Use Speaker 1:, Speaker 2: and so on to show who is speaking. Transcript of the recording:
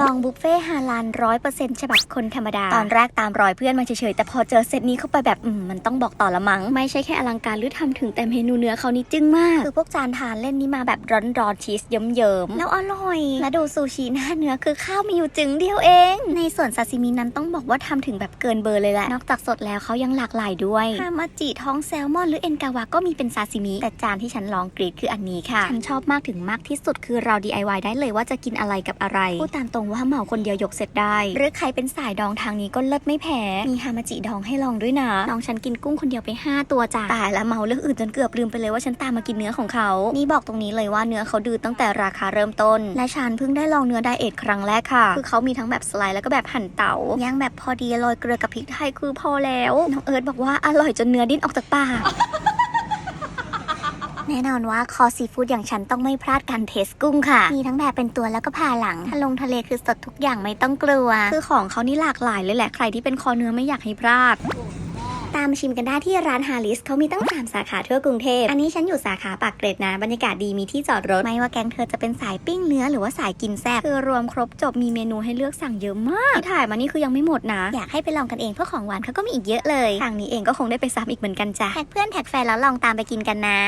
Speaker 1: ลองบุฟเฟ่ฮาลานร้อยเปอร์เซ็นต์ฉบับคนธรรมดา ตอนแรกตามรอยเพื่อนมาเฉยๆ แต่พอเจอเซตนี้เข้าไปแบบอืมมันต้องบอกต่อละมั้ง ไม่ใช่แค่อลังการหรือทำถึงแต่เมนูเนื้อเขานี่จึ้งมาก คือพวกจานทานเล่นนี้มาแบบร้อนๆชีสเยิ้มๆ แล้วอร่อย และดูซูชิหน้าเนื้อคือข้าวมีอยู่จึงเดียวเอง ในส่วนซาซิมินั้นต้องบอกว่าทำถึงแบบเกินเบอร์เลยแหละ นอกจากสดแล้วเขายังหลากหลายด้วยฮามาจิท้องแซลมอนหรือเอ็นกาวาก็มีเป็นซาซิมิแต่จานที่ฉันลองกรีดคืออันนี้ค่ะฉันชอบมากถึงมากที่สุดคือเรา DIY ได้เลยว่าจะกินอะไรกับอะไรพูดตามตรงว่าเหมาคนเดียวยกเสร็จได้ หรือใครเป็นสายดองทางนี้ก็เลิศไม่แพ้ มีฮามาจิดองให้ลองด้วยนะน้องฉันกินกุ้งคนเดียวไป 5 ตัวจ้ะตายแล้วเมาเรื่องอื่นจนเกือบลืมไปเลยว่าฉันตามมากินเนื้อของเขา นี่บอกตรงนี้เลยว่าเนื้อเขาดื้อตั้งแต่ราคาเริ่มต้น และฉันเพิ่งได้ลองเนื้อไดเอทครั้งแรกค่ะ คือเขามีทั้งแบบสไลด์แล้วก็แบบหั่นเตา๋าย่างแบบพอดีโรยเกลือกับพริกไทยคือพอแล้วน้องเอิร์ธบอกว่าอร่อยจนเนื้อดิ้นออกจากปาก น่นอนว่าคอซีฟู้ดอย่างฉันต้องไม่พลาดการเทสกุ้งค่ะ มีทั้งแบบเป็นตัวแล้วก็ผ่าหลังถ้าลงทะเลคือสดทุกอย่างไม่ต้องกลัว คือของเขานี่หลากหลายเลยแหละใครที่เป็นคอเนื้อไม่อยากให้พลาดตามชิมกันได้ที่ร้านฮาริสเขามีตั้ง 3 สาขาทั่วกรุงเทพ อันนี้ฉันอยู่สาขาปากเกร็ดนะ บรรยากาศดีมีที่จอดรถ ไม่ว่าแกงเธอจะเป็นสายปิ้งเนื้อหรือว่าสายกินแซ่บคือรวมครบจบมีเมนูให้เลือกสั่งเยอะมาก ที่ถ่ายมานี่คือยังไม่หมดนะ อยากให้ไปลองกันเองเพราะของหวานเขาก็มีอีกเยอะเลย ทางนี้เองก็คงได้ไปซ้ำอีกเหมือนกันจ้ะแท็กเพื่อนแท็กแฟนแล้วลองตามไปกินกันนะ